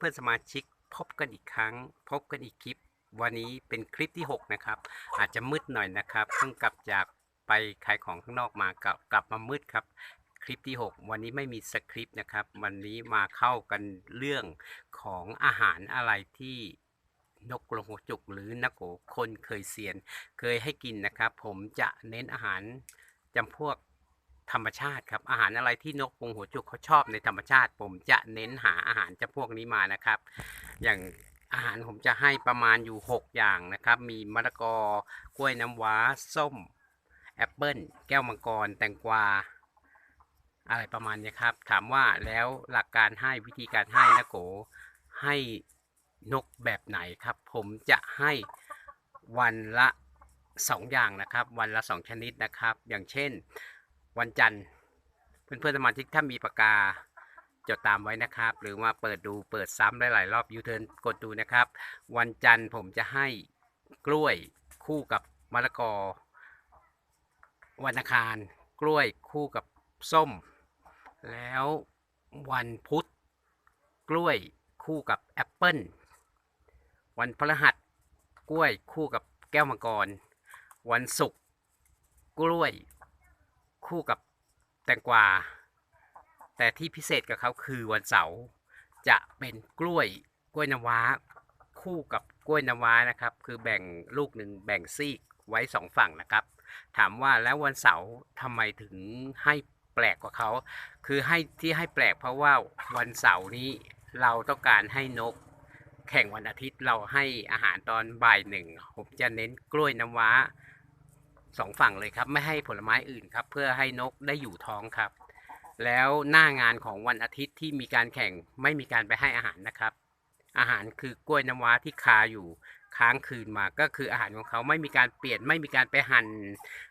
เพื่อนสมาชิกพบกันอีกครั้ง พบกันอีกคลิป วันนี้เป็นคลิปที่ 6 นะครับ อาจจะมืดหน่อยนะครับเพิ่งกลับจากไปขายของข้างนอกมากลับกลับมามืดครับ คลิปที่ 6 วันนี้ไม่มีสคริปต์นะครับ วันนี้มาเข้ากันเรื่องของอาหารอะไรที่นกกรงหัวจุกหรือนักโกคนเคยเซียน เคยให้กินนะครับ ผมจะเน้นอาหารจำพวก ธรรมชาติครับอาหารอะไรที่นกกรงหัวจุกเขาชอบในธรรมชาติ ผมจะเน้นหาอาหารจำพวกนี้มานะครับ อย่างอาหารผมจะให้ประมาณอยู่ 6 อย่างนะครับ มีมะละกอกล้วยน้ำว้า ส้ม แอปเปิ้ล แก้วมังกร แตงกวา อะไรประมาณนี้ครับ ถามว่าแล้วหลักการให้วิธีการให้นะโกให้นกแบบไหนครับ ผมจะให้วันละ 2 อย่างนะครับ วันละ 2 ชนิดนะครับ อย่างเช่น วันจันทร์ เพื่อนๆสมาชิกถ้ามีปากกาจดตามไว้นะครับ หรือว่าเปิดดูเปิดซ้ำหลายๆรอบยูเทิร์นกดดูนะครับ วันจันทร์ผมจะให้กล้วยคู่กับมะละกอ วันอังคาร กล้วยคู่กับส้ม แล้ววันพุธ กล้วยคู่กับแอปเปิ้ลวันพฤหัส กล้วยคู่กับแก้วมังกร วันศุกร์กล้วย คู่กับแตงกวา แต่ที่พิเศษกับเขาคือวันเสาร์จะเป็นกล้วยกล้วยน้ำว้า คู่กับกล้วยน้ำว้านะครับ คือแบ่งลูกหนึ่งแบ่งซีกไว้สองฝั่งนะครับ ถามว่าแล้ววันเสาร์ทำไมถึงให้แปลกกว่าเขา คือให้ที่ให้แปลกเพราะว่าวันเสาร์นี้เราต้องการให้นก แข่งวันอาทิตย์เราให้อาหารตอนบ่ายหนึ่งผมจะเน้นกล้วยน้ำว้า สองฝั่งเลยครับ ไม่ให้ผลไม้อื่นครับ เพื่อให้นกได้อยู่ท้องครับ แล้วหน้างานของวันอาทิตย์ที่มีการแข่งไม่มีการไปให้อาหารนะครับ อาหารคือกล้วยน้ำว้าที่คาอยู่ค้างคืนมาก็คืออาหารของเขาไม่มีการเปลี่ยนไม่มีการไปหั่น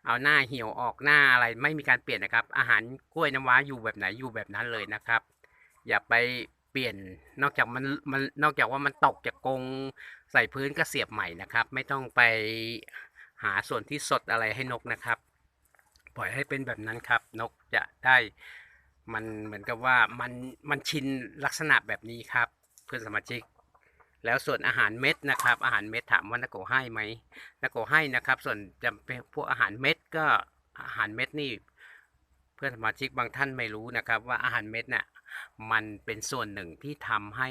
เอาหน้าเหี่ยวออกหน้าอะไร ไม่มีการเปลี่ยนนะครับ อาหารกล้วยน้ำว้าอยู่แบบไหนอยู่แบบนั้นเลยนะครับ อย่าไปเปลี่ยนนอกจากมันมันนอกจากว่ามันตกจากกรงใส่พื้นก็เสียบใหม่นะครับ ไม่ต้องไป หาส่วนที่สดอะไรให้นกนะครับ ปล่อยให้เป็นแบบนั้นครับ นกจะได้มันเหมือนกับว่ามันมันชินลักษณะแบบนี้ครับ เพื่อนสมาชิก แล้วส่วนอาหารเม็ดนะครับ อาหารเม็ดถามว่านักโกให้ไหมนักโกให้นะครับ ส่วนจะเป็นพวกอาหารเม็ดก็อาหารเม็ดนี่ เพื่อนสมาชิกบางท่านไม่รู้นะครับ ว่าอาหารเม็ดน่ะมันเป็นส่วนหนึ่งที่ทำให้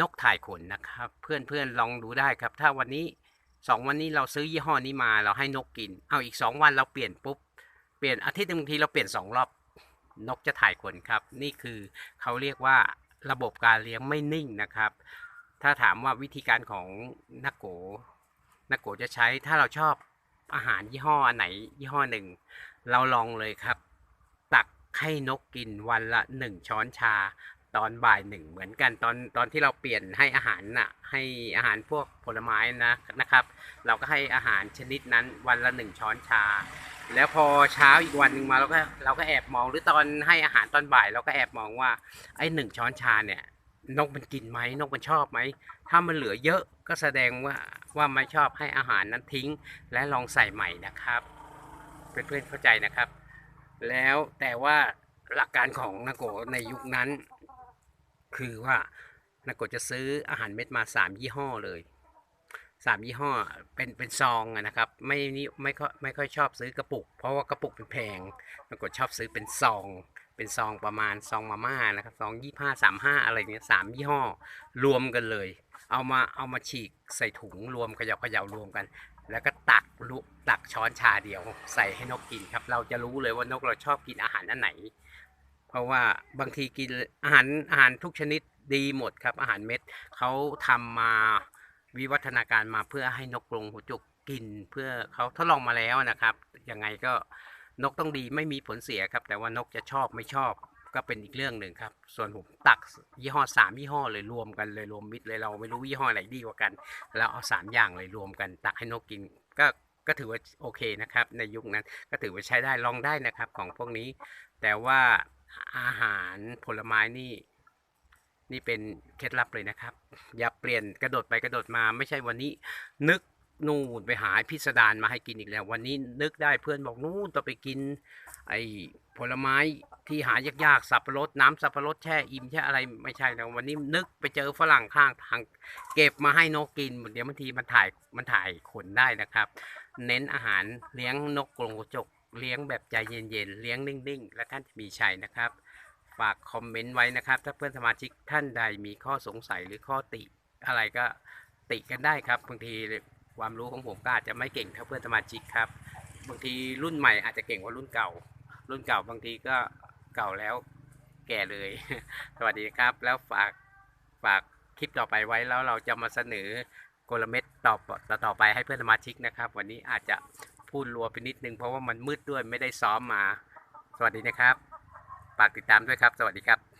นกถ่ายขนนะครับ เพื่อนเพื่อนลองดูได้ครับ ถ้าวันนี้ สองวันนี้เราซื้อยี่ห้อนี้มาเราให้นกกิน เอาอีกสองวันเราเปลี่ยนปุ๊บ เปลี่ยนอาทิตย์บางทีเราเปลี่ยนสองรอบนกจะถ่ายขนครับ นี่คือเขาเรียกว่าระบบการเลี้ยงไม่นิ่งนะครับ ถ้าถามว่าวิธีการของนักโกนักโกจะใช้ถ้าเราชอบอาหารยี่ห้ออันไหนยี่ห้อหนึ่ง เราลองเลยครับ ตักให้นกกินวันละหนึ่งช้อนชา ตอนบ่ายหนึ่งเหมือนกันตอนตอนที่เราเปลี่ยนให้อาหารน่ะให้อาหารพวกผลไม้นะนะครับ เราก็ให้อาหารชนิดนั้นวันละหนึ่งช้อนชา แล้วพอเช้าอีกวันหนึ่งมาเราก็เราก็แอบมองหรือตอนให้อาหารตอนบ่าย เราก็แอบมองว่าไอ้หนึ่งช้อนชาเนี่ยนกมันกินไหมนกมันชอบไหม ถ้ามันเหลือเยอะก็แสดงว่าว่าไม่ชอบให้อาหารนั้นทิ้ง และลองใส่ใหม่นะครับ เพื่อนๆเข้าใจนะครับ แล้วแต่ว่าหลักการของนาโกในยุคนั้น คือว่านาโกจะซื้ออาหารเม็ดมาสามยี่ห้อเลยสามยี่ห้อเป็นเป็นซองนะครับ ไม่นี่ไม่ค่อยไม่ค่อยชอบซื้อกระปุก เพราะว่ากระปุกเป็นแพงนาโกชอบซื้อเป็นซอง เป็นซองประมาณซองมาม่านะครับซองยี่ห้าสามห้าอะไรเงี้ยสามยี่ห้อรวมกันเลย เอามาเอามาฉีกใส่ถุงรวมเขย่าเขย่ารวมกัน แล้วก็ตักลุตักช้อนชาเดียว ใส่ให้นกกินครับ เราจะรู้เลยว่านกเราชอบกินอาหารอันไหน เพราะว่าบางทีกินอาหารอาหารทุกชนิดดีหมดครับ อาหารเม็ดเขาทำมาวิวัฒนาการมาเพื่อให้นกกรงหัวจุกกิน เพื่อเขาทดลองมาแล้วนะครับยังไงก็นกต้องดีไม่มีผลเสียครับ แต่ว่านกจะชอบไม่ชอบก็เป็นอีกเรื่องหนึ่งครับ ส่วนผมตักยี่ห้อสามยี่ห้อเลยรวมกันเลยรวมมิตรเลยเราไม่รู้ยี่ห้อไหนดีกว่ากัน แล้วเอาสามอย่างเลยรวมกัน ตักให้นกกิน ก็ก็ถือว่าโอเคนะครับ ในยุคนั้นก็ถือว่าใช้ได้ลองได้นะครับของพวกนี้ แต่ว่า อาหารผลไม้นี่ นี่เป็นเคล็ดลับเลยนะครับ อย่าเปลี่ยนกระโดดไปกระโดดมาไม่ใช่วันนี้ นึกนู่นไปหาพิสดารมาให้กินอีกแล้ว วันนี้นึกได้เพื่อนบอกนู่นต้องไปกิน ไอ้ผลไม้ที่หายากๆสับปะรดน้ำสับปะรดแช่อิ่มแช่อะไรไม่ใช่นะวันนี้นึกไปเจอฝรั่งข้างทางเก็บมาให้นกกินเดี๋ยวบางทีมันถ่ายมันถ่ายขนได้นะครับ เน้นอาหารเลี้ยงนกกรงกระจก เลี้ยงแบบใจเย็นๆ เลี้ยงนิ่งๆ และท่านจะมีชัยนะครับ ฝากคอมเมนต์ไว้นะครับ ถ้าเพื่อนสมาชิกท่านใดมีข้อสงสัยหรือข้อติอะไรก็ติกันได้ครับบางทีความรู้ของผมก็อาจจะไม่เก่งเท่าเพื่อนสมาชิกครับ บางทีรุ่นใหม่อาจจะเก่งกว่ารุ่นเก่า รุ่นเก่าบางทีก็เก่าแล้วแก่เลย สวัสดีครับ แล้วฝากฝากคลิปต่อไปไว้แล้วเราจะมาเสนอกลเม็ดต่อต่อต่อไปให้เพื่อนสมาชิกนะครับ วันนี้อาจจะ พูดรัวไปนิดนึงเพราะว่ามันมืดด้วยไม่ได้ซ้อมมา สวัสดีนะครับฝากติดตามด้วยครับ สวัสดีครับ